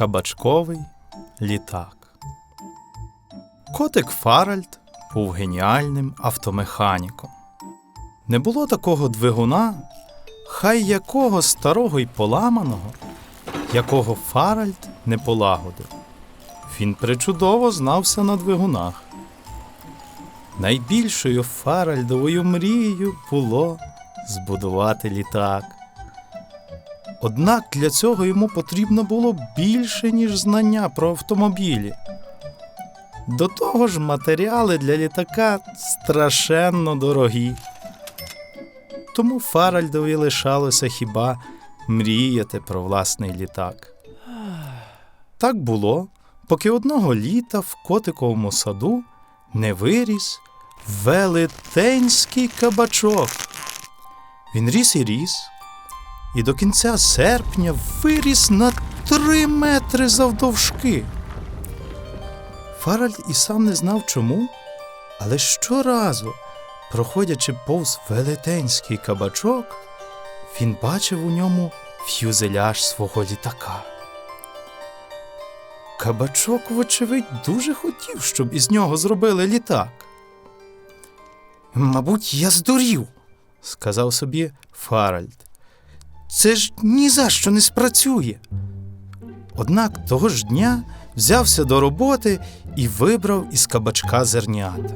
Кабачковий літак. Котик Фаральд був геніальним автомеханіком. Не було такого двигуна, хай якого старого й поламаного, якого Фаральд не полагодив. Він причудово знався на двигунах. Найбільшою Фаральдовою мрією було збудувати літак. Однак для цього йому потрібно було більше, ніж знання про автомобілі. До того ж, матеріали для літака страшенно дорогі. Тому Фаральдові лишалося хіба мріяти про власний літак. Так було, поки одного літа в котиковому саду не виріс велетенський кабачок. Він ріс і ріс, і до кінця серпня виріс на три метри завдовжки. Фаральд і сам не знав чому, але щоразу, проходячи повз велетенський кабачок, він бачив у ньому фюзеляж свого літака. Кабачок, вочевидь, дуже хотів, щоб із нього зробили літак. Мабуть, я здурів, сказав собі Фаральд. Це ж ні за що не спрацює. Однак того ж дня взявся до роботи і вибрав із кабачка зернята.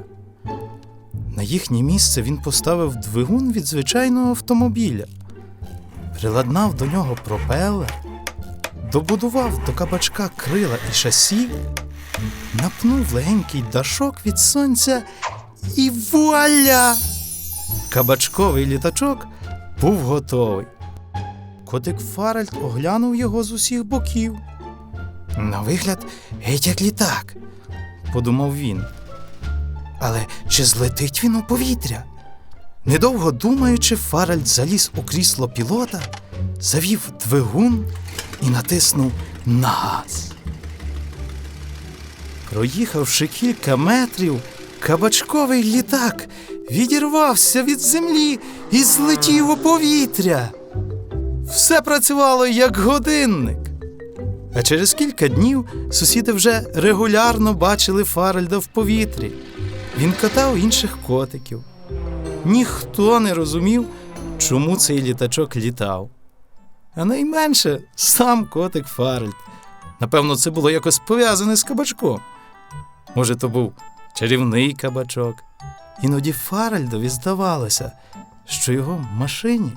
На їхнє місце він поставив двигун від звичайного автомобіля, приладнав до нього пропелер, добудував до кабачка крила і шасі, напнув легенький дашок від сонця і вуаля! Кабачковий літачок був готовий. Котик Фаральд оглянув його з усіх боків. На вигляд, геть як літак, подумав він. Але чи злетить він у повітря? Недовго думаючи, Фаральд заліз у крісло пілота, завів двигун і натиснув на газ. Проїхавши кілька метрів, кабачковий літак відірвався від землі і злетів у повітря. Все працювало як годинник. А через кілька днів сусіди вже регулярно бачили Фаральда в повітрі. Він катав інших котиків. Ніхто не розумів, чому цей літачок літав. А найменше сам котик Фаральд. Напевно, це було якось пов'язане з кабачком. Може, то був чарівний кабачок. Іноді Фаральдові здавалося, що його машині,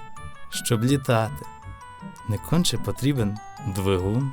щоб літати, не конче потрібен двигун.